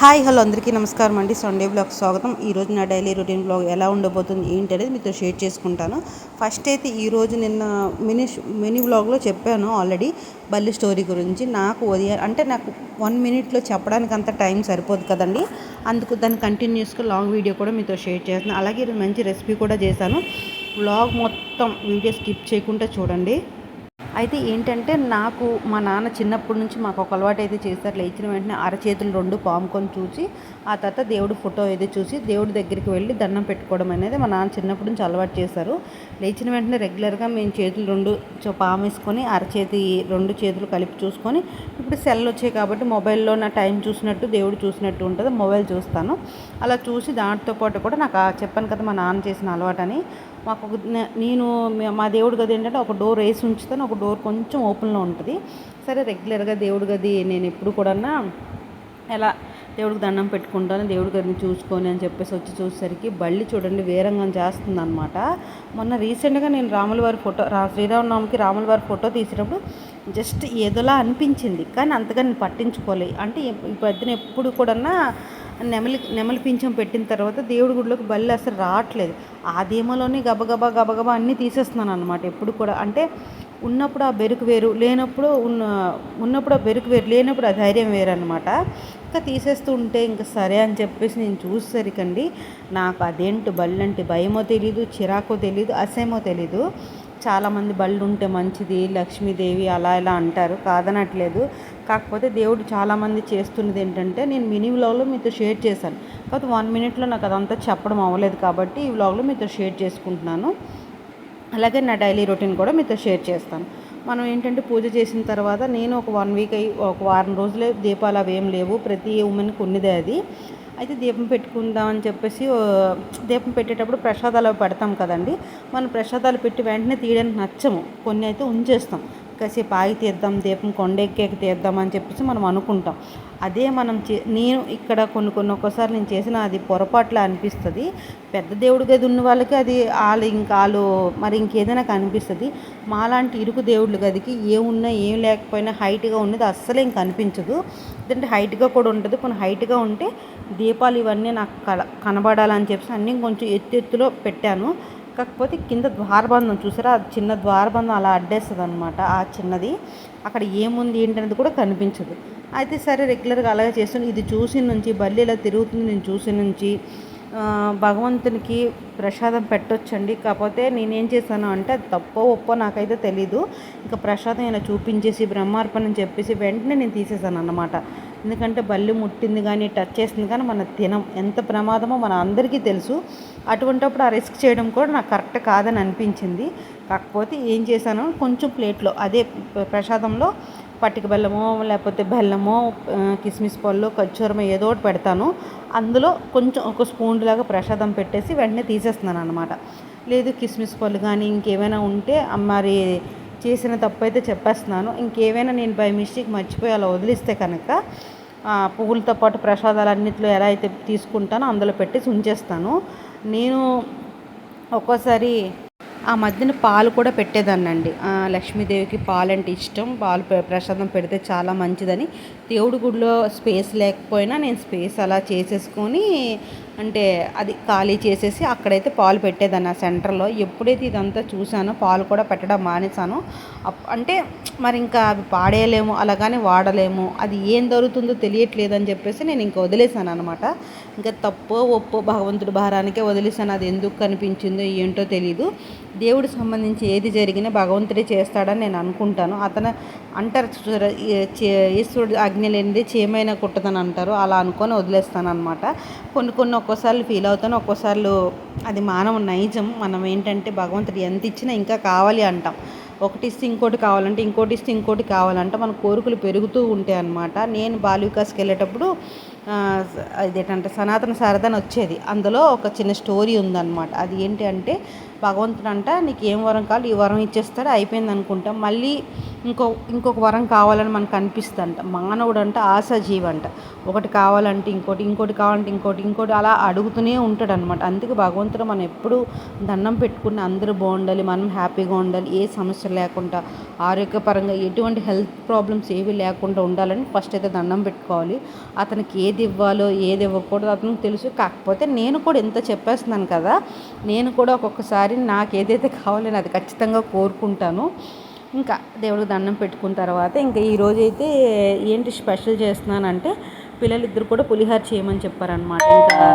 Hi hello అందరికీ నమస్కారం అండి. సండే బ్లాగ్ స్వాగతం. ఈరోజు నా డైలీ రొటీన్ బ్లాగ్ ఎలా ఉండబోతుంది ఏంటి అనేది మీతో షేర్ చేసుకుంటాను. ఫస్ట్ అయితే ఈరోజు నిన్న మినీ మినీ బ్లాగ్లో చెప్పాను ఆల్రెడీ బల్లి స్టోరీ గురించి. నాకు ఉదయం అంటే నాకు వన్ మినిట్లో చెప్పడానికి అంత టైం సరిపోదు కదండి. అందుకు దాన్ని కంటిన్యూస్గా లాంగ్ వీడియో కూడా మీతో షేర్ చేస్తున్నాను. అలాగే మంచి రెసిపీ కూడా చేశాను. బ్లాగ్ మొత్తం వీడియో స్కిప్ చేయకుండా చూడండి. అయితే ఏంటంటే నాకు మా నాన్న చిన్నప్పటి నుంచి మాకు ఒక అలవాటు అయితే చేస్తారు లేచిన వెంటనే అరచేతులు రెండు పాముకొని చూసి ఆ తర్వాత దేవుడు ఫోటో అయితే చూసి దేవుడి దగ్గరికి వెళ్ళి దండం పెట్టుకోవడం అనేది మా నాన్న చిన్నప్పటి నుంచి అలవాటు చేశారు. లేచిన వెంటనే రెగ్యులర్గా మేము చేతులు రెండు పాము వేసుకొని అరచేతి రెండు చేతులు కలిపి చూసుకొని ఇప్పుడు సెల్ వచ్చాయి కాబట్టి మొబైల్లో నా టైం చూసినట్టు దేవుడు చూసినట్టు ఉంటుంది. మొబైల్ చూస్తాను. అలా చూసి దాంతో పాటు కూడా నాకు చెప్పాను కదా మా నాన్న చేసిన అలవాటని మాకు నేను మా దేవుడి గది ఏంటంటే ఒక డోర్ వేసి ఉంచుతాను ఒక డోర్ కొంచెం ఓపెన్లో ఉంటుంది. సరే రెగ్యులర్గా దేవుడి గది నేను ఎప్పుడు కూడా ఎలా దేవుడికి దండం పెట్టుకుంటాను దేవుడి గదిని చూసుకొని అని చెప్పేసి వచ్చి చూసేసరికి బళ్ళి చూడండి వేరంగం చేస్తుంది అనమాట మొన్న రీసెంట్గా నేను రాముల వారి ఫోటో రా శ్రీరామనవమికి రాముల వారి ఫోటో తీసినప్పుడు జస్ట్ ఏదోలా అనిపించింది. కానీ అంతగా నేను పట్టించుకోలే. అంటే ఈ పొద్దున ఎప్పుడు కూడా నెమలి నెమలి పింఛం పెట్టిన తర్వాత దేవుడి గుడిలోకి బల్లి అసలు రావట్లేదు. ఆ ధీమలోనే గబగబా గబగబా అన్నీ తీసేస్తున్నాను అనమాట ఎప్పుడు కూడా. అంటే ఉన్నప్పుడు ఆ బెరుకు వేరు లేనప్పుడు ఉన్న ఉన్నప్పుడు ఆ బెరుకు వేరు లేనప్పుడు ఆ ధైర్యం వేరు అనమాట ఇంకా తీసేస్తూ ఉంటే ఇంకా సరే అని చెప్పేసి నేను చూసేసరికండి నాకు అదేంటి బళ్ళు అంటే భయమో తెలీదు చిరాకో తెలీదు అసేమో తెలీదు. చాలామంది బళ్ళు ఉంటే మంచిది లక్ష్మీదేవి అలా ఇలా అంటారు కాదనట్లేదు. కాకపోతే దేవుడు చాలామంది చేస్తున్నది ఏంటంటే నేను మినీ వ్లాగ్లో మీతో షేర్ చేశాను. కాకపోతే వన్ మినిట్లో నాకు అదంతా చెప్పడం అవ్వలేదు కాబట్టి ఈ వ్లాగ్లో మీతో షేర్ చేసుకుంటున్నాను. అలాగే నా డైలీ రొటీన్ కూడా మీతో షేర్ చేస్తాను. మనం ఏంటంటే పూజ చేసిన తర్వాత నేను ఒక వన్ వీక్ అయ్యి ఒక వారం రోజులే దీపాలు అవి ఏం లేవు. ప్రతి ఉమెన్కి ఉన్నదే అది. అయితే దీపం పెట్టుకుందామని చెప్పేసి దీపం పెట్టేటప్పుడు ప్రసాదాలు పెడతాం కదండి. మనం ప్రసాదాలు పెట్టి వెంటనే తీయడానికి నచ్చము. కొన్ని అయితే ఉంచేస్తాం. కాసేపు ఆగి తీద్దాం దీపం కొండెక్కేకి తీద్దాం అని చెప్పేసి మనం అనుకుంటాం. అదే మనం చే నేను ఇక్కడ కొన్ని కొన్ని ఒక్కసారి నేను చేసిన అది పొరపాట్లా అనిపిస్తుంది. పెద్ద దేవుడి గది ఉన్న వాళ్ళకి అది వాళ్ళు ఇంకా వాళ్ళు మరి ఇంకేదైనా కనిపిస్తుంది. మాలాంటి ఇరుకు దేవుడి గదికి ఏమున్నా ఏం లేకపోయినా హైట్గా ఉన్నది అస్సలు ఏం కనిపించదు. ఎందుకంటే హైట్గా కూడా ఉంటుంది. కొన్ని హైట్గా ఉంటే దీపాలు ఇవన్నీ నాకు కల కనబడాలని చెప్పేసి అన్నీ కొంచెం ఎత్తు ఎత్తులో పెట్టాను. కాకపోతే కింద ద్వారబంధం చూసారా? అది చిన్న ద్వారబంధం అలా అడ్డేస్తుంది అనమాట ఆ చిన్నది. అక్కడ ఏముంది ఏంటనేది కూడా కనిపించదు. అయితే సరే రెగ్యులర్గా అలాగే చేస్తాను ఇది చూసి నుంచి బల్లి ఇలా తిరుగుతుంది నేను చూసి నుంచి భగవంతునికి ప్రసాదం పెట్టొచ్చండి. కాకపోతే నేనేం చేశాను అంటే అది తప్పో ఒప్పో నాకైతే తెలీదు. ఇంకా ప్రసాదం ఇలా చూపించేసి బ్రహ్మార్పణం చెప్పేసి వెంటనే నేను తీసేసాను అన్నమాట ఎందుకంటే బల్లి ముట్టింది కానీ టచ్ చేసింది కానీ మన తినం ఎంత ప్రమాదమో మన అందరికీ తెలుసు. అటువంటప్పుడు ఆ రిస్క్ చేయడం కూడా నాకు కరెక్ట్ కాదని అనిపించింది. కాకపోతే ఏం చేశాను? కొంచెం ప్లేట్లో అదే ప్రసాదంలో పట్టిక బెల్లమో లేకపోతే బెల్లమో కిస్మిస్ పళ్ళు ఖర్జూరమో ఏదో ఒకటి పెడతాను. అందులో కొంచెం ఒక స్పూన్ లాగా ప్రసాదం పెట్టేసి వెంటనే తీసేస్తున్నాను అనమాట లేదు కిస్మిస్ పళ్ళు కానీ ఇంకేమైనా ఉంటే మరి చేసిన తప్పు అయితే చెప్పేస్తున్నాను. ఇంకేమైనా నేను బై మిస్టేక్ మర్చిపోయి అలా వదిలిస్తే కనుక పువ్వులతో పాటు ప్రసాదాలు అన్నింటిలో ఎలా అయితే తీసుకుంటానో అందులో పెట్టేసి ఉంచేస్తాను. నేను ఒక్కోసారి ఆ మధ్యన పాలు కూడా పెట్టేదాన్నండి. లక్ష్మీదేవికి పాలు అంటే ఇష్టం. పాలు ప్రసాదం పెడితే చాలా మంచిదని. దేవుడి గుడిలో స్పేస్ లేకపోయినా నేను స్పేస్ అలా చేసేసుకొని అంటే అది ఖాళీ చేసేసి అక్కడైతే పాలు పెట్టేదాన్ని ఆ సెంటర్లో. ఎప్పుడైతే ఇదంతా చూశానో పాలు కూడా పెట్టడం మానేసాను అంటే మరి ఇంకా అవి పాడేయలేము అలాగని వాడలేము అది ఏం దొరుకుతుందో తెలియట్లేదు అని చెప్పేసి నేను ఇంకా వదిలేశాను అనమాట ఇంకా తప్పో ఒప్పో భగవంతుడి భారానికే వదిలేసాను అది ఎందుకు కనిపించిందో ఏంటో తెలీదు. దేవుడికి సంబంధించి ఏది జరిగినా భగవంతుడే చేస్తాడని నేను అనుకుంటాను. అతను అంటారు ఈశ్వరుడు ఆజ్ఞ లేనిది చేమైనా కుట్టదని అంటారు. అలా అనుకొని వదిలేస్తాను అనమాట కొన్ని కొన్ని ఒక్కోసార్లు ఫీల్ అవుతాను ఒక్కోసార్లు అది మానవ నైజం. మనం ఏంటంటే భగవంతుడు ఎంత ఇచ్చినా ఇంకా కావాలి అంటాం. ఒకటి ఇస్తే ఇంకోటి కావాలంటే ఇంకోటి ఇస్తే ఇంకోటి కావాలంటే మన కోరికలు పెరుగుతూ ఉంటాయి అనమాట నేను బాలికాస్కి వెళ్ళేటప్పుడు ఇదేంటంటే సనాతన శారద వచ్చేది. అందులో ఒక చిన్న స్టోరీ ఉందన్నమాట. అది ఏంటి అంటే భగవంతుడు అంట నీకు ఏం వరం కావాలి? ఈ వరం ఇచ్చేస్తాడు అయిపోయింది అనుకుంటాం. మళ్ళీ ఇంకో ఇంకొక వరం కావాలని మనకు అనిపిస్తుందంట. మానవుడు అంట ఆశాజీవి అంట ఒకటి కావాలంటే ఇంకోటి ఇంకోటి కావాలంటే ఇంకోటి ఇంకోటి అలా అడుగుతూనే ఉంటాడు అనమాట అందుకే భగవంతుడు మనం ఎప్పుడు దండం పెట్టుకుని అందరూ బాగుండాలి మనం హ్యాపీగా ఉండాలి ఏ సమస్య లేకుండా ఆరోగ్యపరంగా ఎటువంటి హెల్త్ ప్రాబ్లమ్స్ ఏవి లేకుండా ఉండాలని ఫస్ట్ అయితే దండం పెట్టుకోవాలి. అతనికి ఏది ఇవ్వాలో ఏది ఇవ్వకూడదు అతనికి తెలుసు. కాకపోతే నేను కూడా ఎంత చెప్పేస్తున్నాను కదా నేను కూడా ఒక్కొక్కసారి నాకు ఏదైతే కావాలో అది ఖచ్చితంగా కోరుకుంటాను. ఇంకా దేవుడికి దండం పెట్టుకున్న తర్వాత ఇంకా ఈరోజు అయితే ఏంటి స్పెషల్ చేస్తున్నానంటే పిల్లలు ఇద్దరు కూడా పులిహోర చేయమని చెప్పారనమాట ఇంకా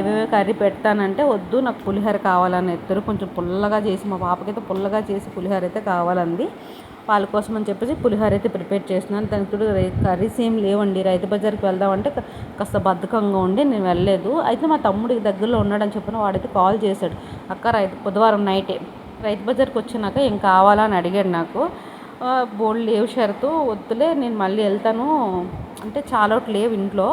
ఏవేవో కర్రీ పెడతానంటే వద్దు నాకు పులిహోర కావాలని ఇద్దరు కొంచెం పుల్లగా చేసి మా పాపకైతే పుల్లగా చేసి పులిహోర అయితే కావాలంది. వాళ్ళ కోసం అని చెప్పేసి పులిహోర అయితే ప్రిపేర్ చేస్తున్నాను. దానికి కూడా కర్రీస్ ఏం లేవండి. రైతు బజార్కి వెళ్దామంటే కాస్త బద్ధకంగా ఉండి నేను వెళ్ళలేదు. అయితే మా తమ్ముడికి దగ్గరలో ఉన్నాడని చెప్పిన వాడైతే కాల్ చేశాడు. అక్క రైతు బుధవారం నైటే రైతు బజార్కి వచ్చినాక ఏం కావాలా? అని అడిగాడు నాకు. బోల్డ్ లేవు షరతు వద్దులే నేను మళ్ళీ వెళ్తాను. అంటే చాలా లేవు ఇంట్లో.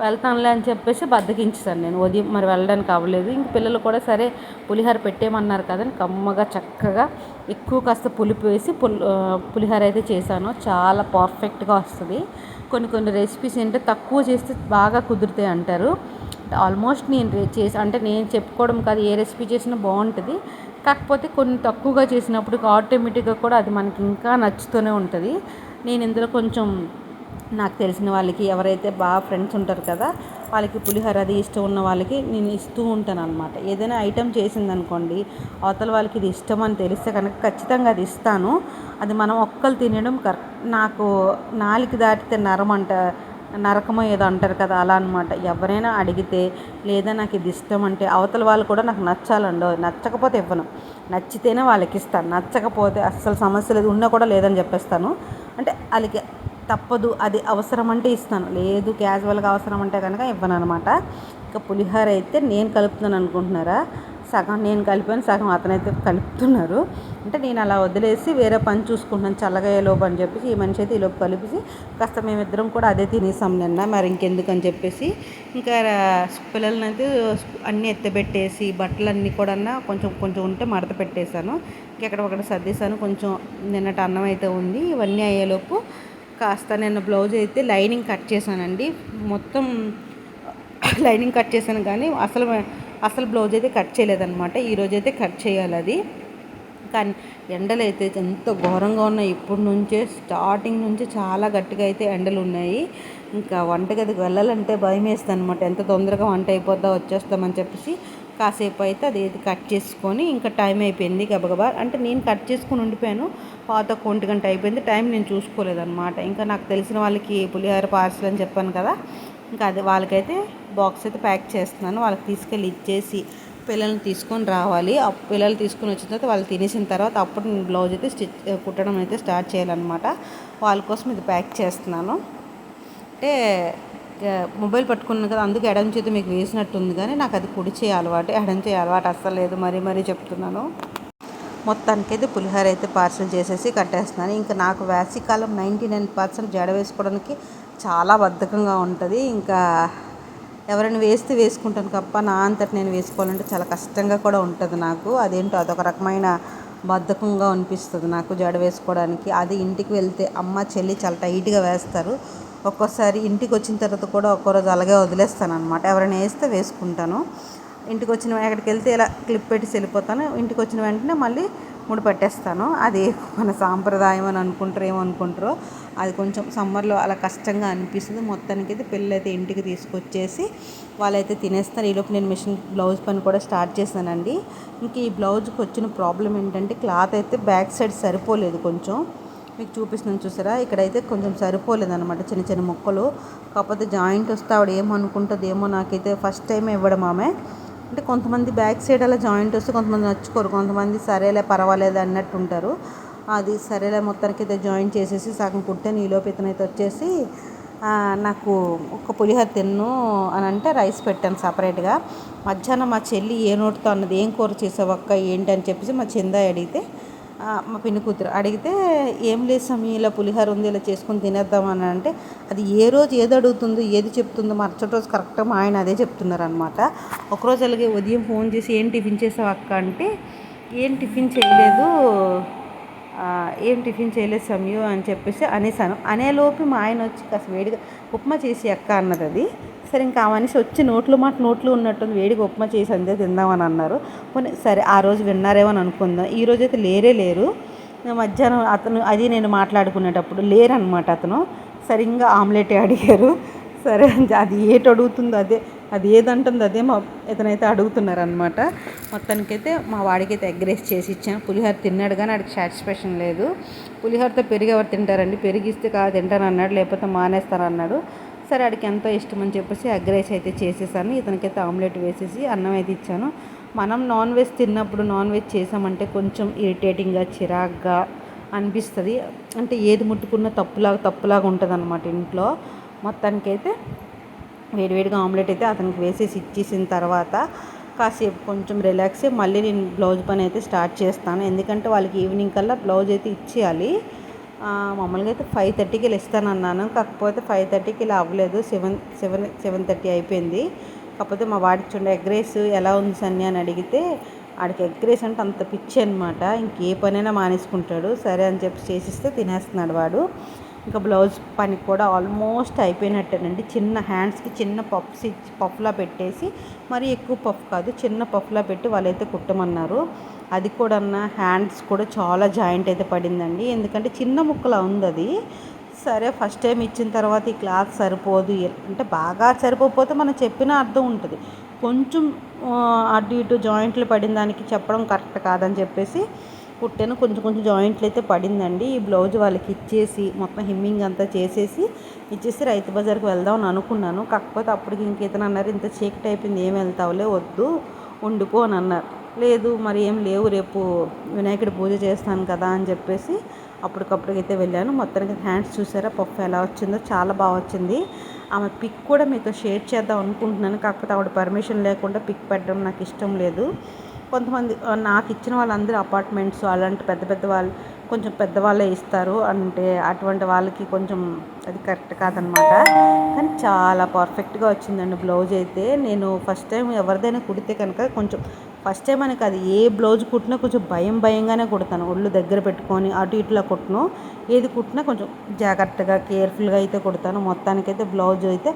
వెళ్తానులే అని చెప్పేసి బద్దకించేసాను నేను. ఉదయం మరి వెళ్ళడానికి అవ్వలేదు. ఇంక పిల్లలు కూడా సరే పులిహోర పెట్టేయమన్నారు కదా కమ్మగా చక్కగా ఎక్కువ కాస్త పులుపు వేసి పుల్ పులిహోర అయితే చేశాను. చాలా పర్ఫెక్ట్గా వస్తుంది. కొన్ని కొన్ని రెసిపీస్ ఏంటంటే తక్కువ చేస్తే బాగా కుదురుతాయి అంటారు. ఆల్మోస్ట్ నేను చేసి అంటే నేను చెప్పుకోవడం కాదు ఏ రెసిపీ చేసినా బాగుంటుంది. కాకపోతే కొన్ని తక్కువగా చేసినప్పుడు ఆటోమేటిక్గా కూడా అది మనకి ఇంకా నచ్చుతూనే ఉంటుంది. నేను ఇందులో కొంచెం నాకు తెలిసిన వాళ్ళకి ఎవరైతే బాగా ఫ్రెండ్స్ ఉంటారు కదా వాళ్ళకి పులిహోర అది ఇష్టం ఉన్న వాళ్ళకి నేను ఇస్తూ ఉంటాను అనమాట ఏదైనా ఐటెం చేసిందనుకోండి అవతల వాళ్ళకి ఇది ఇష్టం అని తెలిస్తే కనుక ఖచ్చితంగా అది ఇస్తాను. అది మనం ఒక్కరు తినడం కరెక్ట్ నాకు నాలుగు దాటితే నరమంట నరకమో ఏదో అంటారు కదా అలా అనమాట ఎవరైనా అడిగితే లేదా నాకు ఇది ఇష్టం అంటే అవతల వాళ్ళు కూడా నాకు నచ్చాలండో నచ్చకపోతే ఇవ్వను. నచ్చితేనే వాళ్ళకి ఇస్తాను. నచ్చకపోతే అస్సలు సమస్య లేదు ఉన్నా కూడా లేదని చెప్పేస్తాను. అంటే వాళ్ళకి తప్పదు అది అవసరం అంటే ఇస్తాను. లేదు క్యాజువల్గా అవసరం అంటే కనుక ఇవ్వను అనమాట ఇంకా పులిహోర అయితే నేను కలుపుతున్నాను అనుకుంటున్నారా? సగం నేను కలిపాను సగం అతనైతే కలుపుతున్నారు. అంటే నేను అలా వదిలేసి వేరే పని చూసుకుంటున్నాను చల్లగా లోపు అని చెప్పేసి ఈ మనిషి అయితే ఈలోపు కలిపేసి కాస్త మేమిద్దరం కూడా అదే తినేసాం నిన్న. మరి ఇంకెందుకు అని చెప్పేసి ఇంకా పిల్లలనైతే అయితే అన్నీ ఎత్తబెట్టేసి బట్టలన్నీ కూడా కొంచెం కొంచెం ఉంటే మడత పెట్టేశాను. ఇంకెక్కడ ఒకటి సర్దేశాను. కొంచెం నిన్నటి అన్నం అయితే ఉంది. ఇవన్నీ అయ్యేలోపు కాస్త నేను బ్లౌజ్ అయితే లైనింగ్ కట్ చేశానండి. మొత్తం లైనింగ్ కట్ చేశాను కానీ అసలు అసలు బ్లౌజ్ అయితే కట్ చేయలేదన్నమాట. ఈరోజు అయితే కట్ చేయాలి అది. కానీ ఎండలు అయితే ఎంత ఘోరంగా ఉన్నాయి. ఇప్పటి నుంచే స్టార్టింగ్ నుంచి చాలా గట్టిగా అయితే ఎండలు ఉన్నాయి. ఇంకా వంటగదికి వెళ్ళాలంటే భయం వేస్తుంది అనమాట ఎంత తొందరగా వంట అయిపోద్దా వచ్చేస్తామని చెప్పేసి కాసేపు అయితే అది కట్ చేసుకొని ఇంకా టైం అయిపోయింది గబగబా. అంటే నేను కట్ చేసుకుని ఉండిపోయాను. పాత ఒంటి గంట అయిపోయింది. టైం నేను చూసుకోలేదన్నమాట. ఇంకా నాకు తెలిసిన వాళ్ళకి పులిహోర పార్సల్ అని చెప్పాను కదా. ఇంకా అది వాళ్ళకైతే బాక్స్ అయితే ప్యాక్ చేస్తున్నాను. వాళ్ళకి తీసుకెళ్ళి ఇచ్చేసి పిల్లల్ని తీసుకొని రావాలి. ఆ పిల్లలు తీసుకొని వచ్చిన తర్వాత వాళ్ళు తినేసిన తర్వాత అప్పుడు నేను బ్లౌజ్ అయితే స్టిచ్ కుట్టడం అయితే స్టార్ట్ చేయాలన్నమాట. వాళ్ళ కోసం ఇది ప్యాక్ చేస్తున్నాను. అంటే మొబైల్ పట్టుకున్నాను కదా అందుకు ఎడం చేతి మీకు వేసినట్టుంది కానీ నాకు అది కుడి చేయ అలవాటు ఎడం చేయ అలవాటు అస్సలు లేదు. మరీ మరీ చెప్తున్నాను. మొత్తానికైతే పులిహోర అయితే పార్సల్ చేసేసి కట్టేస్తున్నాను. ఇంకా నాకు వేసవికాలం నైంటీ నైన్ పర్సెంట్ జడ వేసుకోవడానికి చాలా బద్ధకంగా ఉంటుంది. ఇంకా ఎవరైనా వేస్తే వేసుకుంటాను తప్ప నా అంతటి నేను వేసుకోవాలంటే చాలా కష్టంగా కూడా ఉంటుంది నాకు. అదేంటో అదొక రకమైన బద్ధకంగా అనిపిస్తుంది నాకు జడ వేసుకోవడానికి. అది ఇంటికి వెళ్తే అమ్మ చెల్లి చాలా టైట్గా వేస్తారు. ఒక్కోసారి ఇంటికి వచ్చిన తర్వాత కూడా ఒక్కరోజు అలాగే వదిలేస్తాను అనమాట ఎవరైనా వేస్తే వేసుకుంటాను. ఇంటికి వచ్చిన ఎక్కడికి వెళ్తే ఇలా క్లిప్ పెట్టి వెళ్ళిపోతాను. ఇంటికి వచ్చిన వెంటనే మళ్ళీ ముడి పెట్టేస్తాను. అది మన సాంప్రదాయం అని అనుకుంటారు ఏమనుకుంటారో అది కొంచెం సమ్మర్లో అలా కష్టంగా అనిపిస్తుంది. మొత్తానికి అయితే పిల్లలు ఇంటికి తీసుకొచ్చేసి వాళ్ళైతే తినేస్తారు. ఈలోపు నేను మిషన్ బ్లౌజ్ పని కూడా స్టార్ట్ చేశానండి. ఇంక ఈ బ్లౌజ్కి వచ్చిన ప్రాబ్లం ఏంటంటే క్లాత్ అయితే బ్యాక్ సైడ్ సరిపోలేదు కొంచెం. మీకు చూపిస్తున్నాను చూసారా? ఇక్కడైతే కొంచెం సరిపోలేదనమాట చిన్న చిన్న ముక్కలు. కాకపోతే జాయింట్ వస్తే ఆవిడ ఏమనుకుంటుందేమో నాకైతే ఫస్ట్ టైం ఇవ్వడం ఆమె. అంటే కొంతమంది బ్యాక్ సైడ్ అలా జాయింట్ వస్తే కొంతమంది నచ్చుకోరు. కొంతమంది సరేలే పర్వాలేదు అన్నట్టు ఉంటారు. అది సరేలే మొత్తానికి అయితే జాయింట్ చేసేసి సగం కుట్టాను ఈలోపు ఇతనైతే వచ్చేసి నాకు ఒక పులిహోర తిన్ను అని అంటే రైస్ పెట్టాను సపరేట్గా. మధ్యాహ్నం మా చెల్లి ఏ నోటితో అన్నది ఏం కూర చేసావు అక్క? ఏంటి? అని చెప్పేసి మా చెందాయి అడిగితే మా పిన్ని కూతురు అడిగితే ఏం లేదు సమయం ఇలా పులిహోర ఉంది ఇలా చేసుకొని తినేద్దామని అంటే అది ఏ రోజు ఏది అడుగుతుందో ఏది చెప్తుందో మరుసటి రోజు కరెక్ట్గా మా ఆయన అదే చెప్తున్నారు అనమాట ఒకరోజు అలాగే ఉదయం ఫోన్ చేసి ఏం టిఫిన్ చేసావు అక్క? అంటే ఏం టిఫిన్ చేయలేదు ఏం టిఫిన్ చేయలేదు సమయం అని చెప్పేసి అనేసాను. అనేలోపు మా ఆయన వచ్చి కాస్త వేడిగా ఉప్మా చేసి అక్క అన్నది అది. సరే ఇంకా అవనేసి మనిషి వచ్చి నోట్లు మాట నోట్లు ఉన్నట్టుంది. వేడిగా ఉప్మా చేసి అందే తిందామని అన్నారు. పోనీ సరే ఆ రోజు విన్నారేమో అని అనుకుందాం. ఈ రోజు అయితే లేరే లేరు. మధ్యాహ్నం అతను అది నేను మాట్లాడుకునేటప్పుడు లేరనమాట అతను. సరిగ్గా ఆమ్లెట్ అడిగారు. సరే అని అది ఏటి అడుగుతుందో అదే అది ఏదంటుందో అదే మా ఇతనైతే అడుగుతున్నారనమాట మొత్తానికైతే మా వాడికైతే ఎగ్రెస్ చేసి ఇచ్చాను. పులిహోర తిన్నాడు కానీ వాడికి సాటిస్ఫాక్షన్ లేదు. పులిహోరతో పెరిగి ఎవరు తింటారండి? పెరిగిస్తే కాదు తింటాను అన్నాడు లేకపోతే మానేస్తాను అన్నాడు సరే వాడికి ఎంతో ఇష్టం అని చెప్పేసి ఎగ్ రైస్ అయితే చేసేసాను. ఇతనికైతే ఆమ్లెట్ వేసేసి అన్నం అయితే ఇచ్చాను. మనం నాన్ వెజ్ తిన్నప్పుడు నాన్ వెజ్ చేసామంటే కొంచెం ఇరిటేటింగ్గా చిరాగ్గా అనిపిస్తుంది. అంటే ఏది ముట్టుకున్నా తప్పులాగా తప్పులాగా ఉంటుంది అనమాట ఇంట్లో. మొత్తానికైతే వేడివేడిగా ఆమ్లెట్ అయితే అతనికి వేసేసి ఇచ్చేసిన తర్వాత కాసేపు కొంచెం రిలాక్స్ మళ్ళీ నేను బ్లౌజ్ పని అయితే స్టార్ట్ చేస్తాను. ఎందుకంటే వాళ్ళకి ఈవినింగ్ కల్లా బ్లౌజ్ అయితే ఇచ్చేయాలి. మామూలుగా అయితే ఫైవ్ థర్టీకి ఇలా ఇస్తానన్నాను కాకపోతే ఫైవ్ థర్టీకి ఇలా అవ్వలేదు. సెవెన్ సెవెన్ సెవెన్ థర్టీ అయిపోయింది. కాకపోతే మా వాడికి చూడండి ఎగ్ రైస్ ఎలా ఉంది సన్ని అని అడిగితే ఆడికి ఎగ్ రైస్ అంటే అంత పిచ్చి అనమాట ఇంకే పనైనా మానేసుకుంటాడు. సరే అని చెప్పి చేసిస్తే తినేస్తున్నాడు వాడు. ఇంకా బ్లౌజ్ పని కూడా ఆల్మోస్ట్ అయిపోయినట్టేనండి. చిన్న హ్యాండ్స్కి చిన్న పఫ్స్ ఇచ్చి పఫ్లా పెట్టేసి మరి ఎక్కువ పఫ్ కాదు చిన్న పఫ్లా పెట్టి వాళ్ళైతే కుట్టమన్నారు. అది కూడా అన్న హ్యాండ్స్ కూడా చాలా జాయింట్ అయితే పడిందండి. ఎందుకంటే చిన్న ముక్కలా ఉంది అది సరే ఫస్ట్ టైం ఇచ్చిన తర్వాత ఈ క్లాత్ సరిపోదు. అంటే బాగా సరిపోకపోతే మనం చెప్పిన అర్థం ఉంటుంది. కొంచెం అటు ఇటు జాయింట్లు పడిన దానికి చెప్పడం కరెక్ట్ కాదని చెప్పేసి కుట్టాను. కొంచెం కొంచెం జాయింట్లు అయితే పడిందండి. ఈ బ్లౌజ్ వాళ్ళకి ఇచ్చేసి మొత్తం హిమ్మింగ్ అంతా చేసేసి ఇచ్చేసి రైతు బజార్కి వెళ్దాం అని అనుకున్నాను. కాకపోతే అప్పటికి ఇంక ఇతను అన్నారు ఇంత చీకటి అయిపోయింది ఏం వెళ్తావులే వద్దు వండుకో అని అన్నారు. లేదు మరి ఏం లేవు రేపు వినాయకుడి పూజ చేస్తాను కదా అని చెప్పేసి అప్పటికప్పటికైతే వెళ్ళాను. మొత్తానికి హ్యాండ్స్ చూసారా పప్పు ఎలా వచ్చిందో చాలా బాగా వచ్చింది. ఆమె పిక్ కూడా మీతో షేర్ చేద్దాం అనుకుంటున్నాను. కాకపోతే ఆవిడ పర్మిషన్ లేకుండా పిక్ పెట్టడం నాకు ఇష్టం లేదు. కొంతమంది నాకు ఇచ్చిన వాళ్ళందరూ అపార్ట్మెంట్స్ అలాంటి పెద్ద పెద్ద వాళ్ళు కొంచెం పెద్దవాళ్ళే ఇస్తారు. అంటే అటువంటి వాళ్ళకి కొంచెం అది కరెక్ట్ కాదనమాట కానీ చాలా పర్ఫెక్ట్గా వచ్చిందండి బ్లౌజ్ అయితే. నేను ఫస్ట్ టైం ఎవరిదైనా కుడితే కనుక కొంచెం ఫస్ట్ టైం అని కాదు ఏ బ్లౌజ్ కుట్టినా కొంచెం భయం భయంగానే కుడతాను. ఒళ్ళు దగ్గర పెట్టుకొని అటు ఇటులా కుట్టను. ఏది కుట్టినా కొంచెం జాగ్రత్తగా కేర్ఫుల్గా అయితే కుడతాను. మొత్తానికైతే బ్లౌజ్ అయితే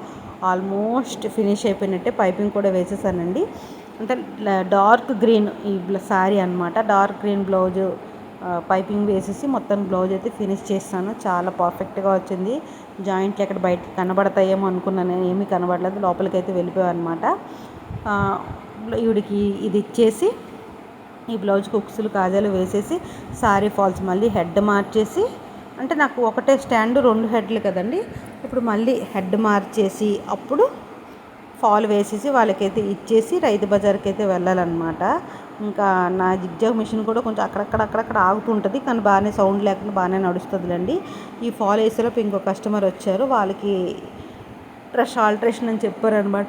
ఆల్మోస్ట్ ఫినిష్ అయిపోయినట్టే. పైపింగ్ కూడా వేసేసానండి. అంటే డార్క్ గ్రీన్ ఈ శారీ అనమాట డార్క్ గ్రీన్ బ్లౌజ్ పైపింగ్ వేసేసి మొత్తం బ్లౌజ్ అయితే ఫినిష్ చేస్తాను. చాలా పర్ఫెక్ట్గా వచ్చింది. జాయింట్లు ఎక్కడ బయట కనబడతాయేమో అనుకున్నాను. నేను ఏమీ కనబడలేదు. లోపలికి అయితే వెళ్ళిపోయాను అనమాట ఈవిడికి ఇది ఇచ్చేసి ఈ బ్లౌజ్కి ఉక్సులు కాజాలు వేసేసి సారీ ఫాల్స్ మళ్ళీ హెడ్ మార్చేసి అంటే నాకు ఒకటే స్టాండ్ రెండు హెడ్లు కదండి. ఇప్పుడు మళ్ళీ హెడ్ మార్చేసి అప్పుడు ఫాల్ వేసేసి వాళ్ళకైతే ఇచ్చేసి రైతు బజార్కి అయితే వెళ్ళాలన్నమాట. ఇంకా నా జిగ్జాగ్ మిషన్ కూడా కొంచెం అక్కడక్కడ అక్కడక్కడ ఆగుతుంటుంది కానీ బాగానే సౌండ్ లేకుండా బాగానే నడుస్తుందిలేండి. ఈ ఫాల్ వేసేలోపు ఇంకో కస్టమర్ వచ్చారు వాళ్ళకి ఫ్రెష్ ఆల్ట్రేషన్ అని చెప్పారనమాట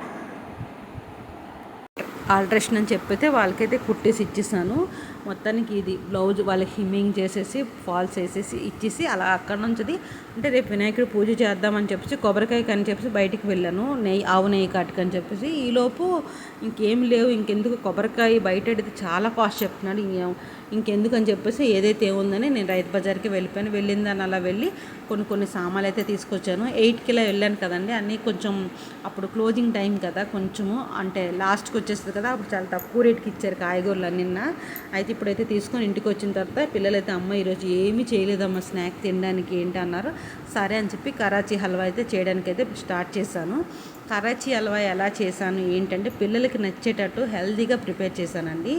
ఆల్ట్రేషన్ అని చెప్పితే వాళ్ళకైతే కుట్టేసి ఇచ్చేసాను. మొత్తానికి ఇది బ్లౌజ్ వాళ్ళకి హిమ్మింగ్ చేసేసి ఫాల్స్ వేసేసి ఇచ్చేసి అలా అక్కడ నుంచిది. అంటే రేపు వినాయకుడు పూజ చేద్దామని చెప్పేసి కొబ్బరికాయ కని చెప్పేసి బయటికి వెళ్ళాను. నెయ్యి ఆవు నెయ్యి కాటుకని చెప్పేసి. ఈలోపు ఇంకేం లేవు. ఇంకెందుకు కొబ్బరికాయ బయట చాలా కాస్ట్ చెప్తున్నాడు. ఇంకెందుకు అని చెప్పేసి ఏదైతే ఉందని నేను రైతు బజార్కి వెళ్ళిపోయాను. వెళ్ళిందని అలా వెళ్ళి కొన్ని కొన్ని సామాన్లు అయితే తీసుకొచ్చాను. ఎయిట్కి ఇలా వెళ్ళాను కదండి. అన్నీ కొంచెం అప్పుడు క్లోజింగ్ టైం కదా కొంచెము. అంటే లాస్ట్కి వచ్చేస్తుంది కదా. అప్పుడు చాలా తక్కువ రేట్కి ఇచ్చారు కాయగూరలు నిన్న. అయితే ఇప్పుడైతే తీసుకొని ఇంటికి వచ్చిన తర్వాత పిల్లలైతే అమ్మ ఈరోజు ఏమీ చేయలేదమ్మా స్నాక్ తినడానికి ఏంటి? అన్నారు. సరే అని చెప్పి కరాచీ హల్వా అయితే చేయడానికైతే స్టార్ట్ చేశాను. కరాచీ హల్వా ఎలా చేశాను ఏంటంటే పిల్లలకి నచ్చేటట్టు హెల్తీగా ప్రిపేర్ చేశానండి.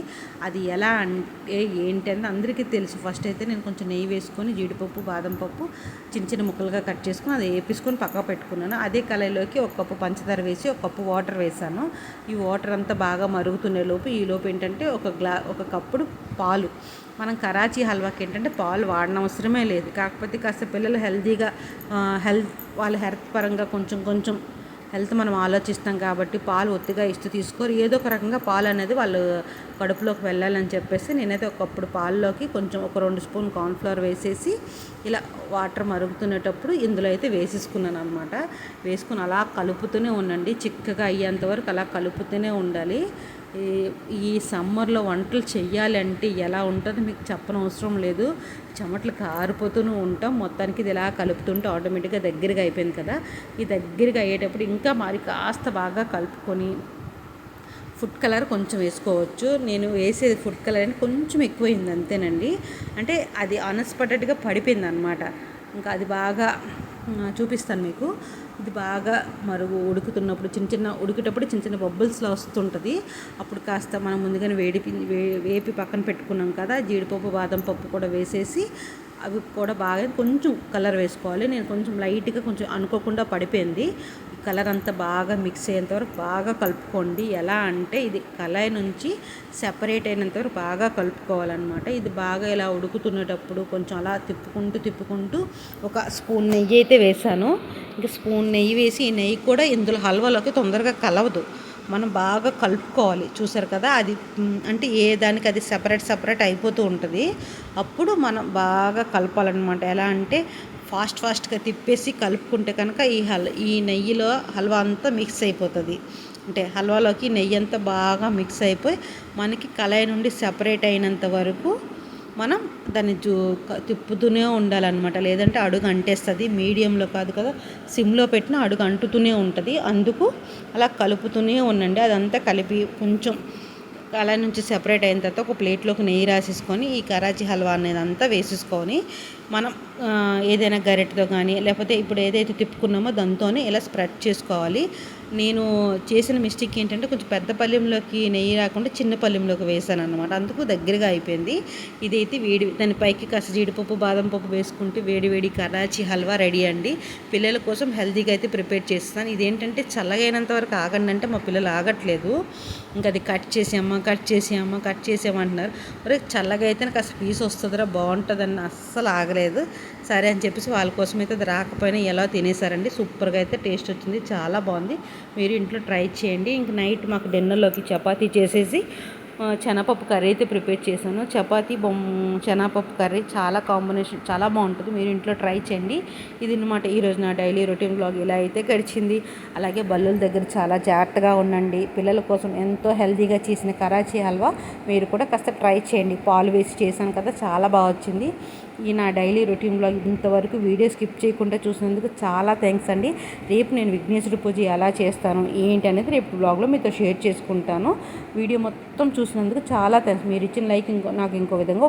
అది ఎలా అంటే ఏంటంటే అందరికీ తెలుసు. ఫస్ట్ అయితే నేను కొంచెం నెయ్యి వేసుకొని జీడిపప్పు బాదం పప్పు చిన్న చిన్న ముక్కలుగా కట్ చేసుకొని అది వేపించుకొని పక్కకు పెట్టుకున్నాను. అదే కళాయిలోకి ఒక కప్పు పంచదార వేసి ఒక కప్పు వాటర్ వేసాను ఈ వాటర్ అంతా బాగా మరుగుతునే లోపు ఈ లోపు ఏంటంటే ఒక గ్లా ఒక కప్పుడు పాలు. మనం కరాచీ హల్వాకి ఏంటంటే పాలు వాడనవసరమే అవసరమే లేదు. కాకపోతే కాస్త పిల్లలు హెల్తీగా హెల్త్ వాళ్ళ హెల్త్ పరంగా కొంచెం కొంచెం హెల్త్ మనం ఆలోచిస్తాం కాబట్టి పాలు ఒత్తిగా ఇస్తూ తీసుకోరు. ఏదో ఒక రకంగా పాలు అనేది వాళ్ళు కడుపులోకి వెళ్ళాలని చెప్పేసి నేనైతే ఒకప్పుడు పాల్లోకి కొంచెం ఒక రెండు స్పూన్ కార్న్ఫ్లవర్ వేసేసి ఇలా వాటర్ మరుగుతున్నప్పుడు ఇందులో అయితే వేసేసుకున్నాను అనమాట వేసుకుని అలా కలుపుతూనే ఉండండి. చిక్కగా అయ్యేంత వరకు అలా కలుపుతూనే ఉండాలి. ఈ- ఈ సమ్మర్లో వంటలు చెయ్యాలంటే ఎలా ఉంటుందో మీకు చెప్పనవసరం లేదు. చెమటలు కారిపోతూనే ఉంటాం. మొత్తానికి ఇది ఇలా కలుపుతుంటే ఆటోమేటిక్గా దగ్గరగా అయిపోయింది కదా. ఈ దగ్గరగా అయ్యేటప్పుడు ఇంకా మరి కాస్త బాగా కలుపుకొని ఫుడ్ కలర్ కొంచెం వేసుకోవచ్చు. నేను వేసేది ఫుడ్ కలర్ అని కొంచెం ఎక్కువైంది అంతేనండి. అంటే అది అన్ఎక్స్పెక్టెడ్గా పడిపోయింది అనమాట ఇంకా అది బాగా చూపిస్తాను మీకు. ఇది బాగా మరుగు ఉడుకుతున్నప్పుడు చిన్న చిన్న ఉడికేటప్పుడు చిన్న చిన్న బొబ్బుల్స్లో వస్తుంటుంది. అప్పుడు కాస్త మనం ముందుగానే వేడిపి వే- వేపి పక్కన పెట్టుకున్నాం కదా జీడిపప్పు బాదం పప్పు కూడా వేసేసి అవి కూడా బాగా కొంచెం కలర్ వేసుకోవాలి. నేను కొంచెం లైట్గా కొంచెం అనుకోకుండా పడిపోయింది. కలర్ అంతా బాగా మిక్స్ అయ్యేంతవరకు బాగా కలుపుకోండి. ఎలా అంటే ఇది కళాయి నుంచి సెపరేట్ అయినంతవరకు బాగా కలుపుకోవాలన్నమాట. ఇది బాగా ఇలా ఉడుకుతున్నటప్పుడు కొంచెం అలా తిప్పుకుంటూ తిప్పుకుంటూ ఒక స్పూన్ నెయ్యి అయితే వేసాను ఇంకా స్పూన్ నెయ్యి వేసి ఈ నెయ్యి కూడా ఇందులో హల్వాలోకి తొందరగా కలవదు. మనం బాగా కలుపుకోవాలి. చూసారు కదా? అది అంటే ఏ దానికి అది సపరేట్ సపరేట్ అయిపోతూ ఉంటుంది. అప్పుడు మనం బాగా కలపాలన్నమాట. ఎలా అంటే ఫాస్ట్ ఫాస్ట్గా తిప్పేసి కలుపుకుంటే కనుక ఈ హల్ ఈ నెయ్యిలో హల్వా అంతా మిక్స్ అయిపోతుంది. అంటే హల్వాలోకి నెయ్యి అంతా బాగా మిక్స్ అయిపోయి మనకి కళాయి నుండి సపరేట్ అయినంత వరకు మనం దాన్ని జూ తిప్పుతూనే ఉండాలన్నమాట. లేదంటే అడుగు అంటేస్తుంది. మీడియంలో కాదు కదా. సిమ్లో పెట్టిన అడుగు అంటుతూనే ఉంటుంది. అందుకు అలా కలుపుతూనే ఉండండి. అదంతా కలిపి కొంచెం అలా నుంచి సెపరేట్ అయిన తర్వాత ఒక ప్లేట్లోకి నెయ్యి రాసేసుకొని ఈ కరాచీ హల్వా అనేది అంతా వేసేసుకొని మనం ఏదైనా గరిటెతో కానీ లేకపోతే ఇప్పుడు ఏదైతే తిప్పుకున్నామో దాంతోనే ఇలా స్ప్రెడ్ చేసుకోవాలి. నేను చేసిన మిస్టేక్ ఏంటంటే కొంచెం పెద్ద పళ్ళెంలోకి నెయ్యి రాకుండా చిన్న పళ్ళెంలోకి వేసాను అనమాట అందుకు దగ్గరగా అయిపోయింది. ఇదైతే వేడి దాని పైకి కాస్త జీడిపప్పు బాదం పప్పు వేసుకుంటే వేడి వేడి కరాచీ హల్వా రెడీ అండి. పిల్లల కోసం హెల్తీగా అయితే ప్రిపేర్ చేస్తాను. ఇదేంటంటే చల్లగైనంత వరకు ఆగండి అంటే మా పిల్లలు ఆగట్లేదు. ఇంకా అది కట్ చేసామా కట్ చేసామా కట్ చేసామంటున్నారు మరి చల్లగా అయితే కాస్త పీస్ వస్తుందిరా బాగుంటుందని అస్సలు ఆగలేదు. సరే అని చెప్పేసి వాళ్ళ కోసం అయితే అది రాకపోయినా ఎలా తినేసారండి? సూపర్గా అయితే టేస్ట్ వచ్చింది. చాలా బాగుంది. మీరు ఇంట్లో ట్రై చేయండి. ఇంక నైట్ మాకు డిన్నర్లోకి చపాతీ చేసేసి ఆ, శనగపప్పు కర్రీ అయితే ప్రిపేర్ చేశాను. చపాతీ బొమ్ శనగపప్పు కర్రీ చాలా కాంబినేషన్ చాలా బాగుంటుంది. మీరు ఇంట్లో ట్రై చేయండి. ఇది అనమాట ఈరోజు నా డైలీ రొటీన్ బ్లాగ్. ఇలా అయితే గడిచింది. అలాగే బల్లుల దగ్గర చాలా జాగ్రత్తగా ఉండండి. పిల్లల కోసం ఎంతో హెల్తీగా చేసిన కరాచీ హల్వా మీరు కూడా కాస్త ట్రై చేయండి. పాలు వేసి చేశాను కదా చాలా బాగా వచ్చింది. ఈ నా డైలీ రొటీన్ బ్లాగ్ ఇంతవరకు వీడియో స్కిప్ చేయకుండా చూసినందుకు చాలా థ్యాంక్స్ అండి. రేపు నేను విఘ్నేశ్వర పూజ ఎలా చేస్తాను ఏంటి అనేది రేపు బ్లాగ్లో మీతో షేర్ చేసుకుంటాను. వీడియో మొత్తం చూసినందుకు చాలా థ్యాంక్స్. మీరు ఇచ్చిన లైక్ ఇంకో నాకు ఇంకో విధంగా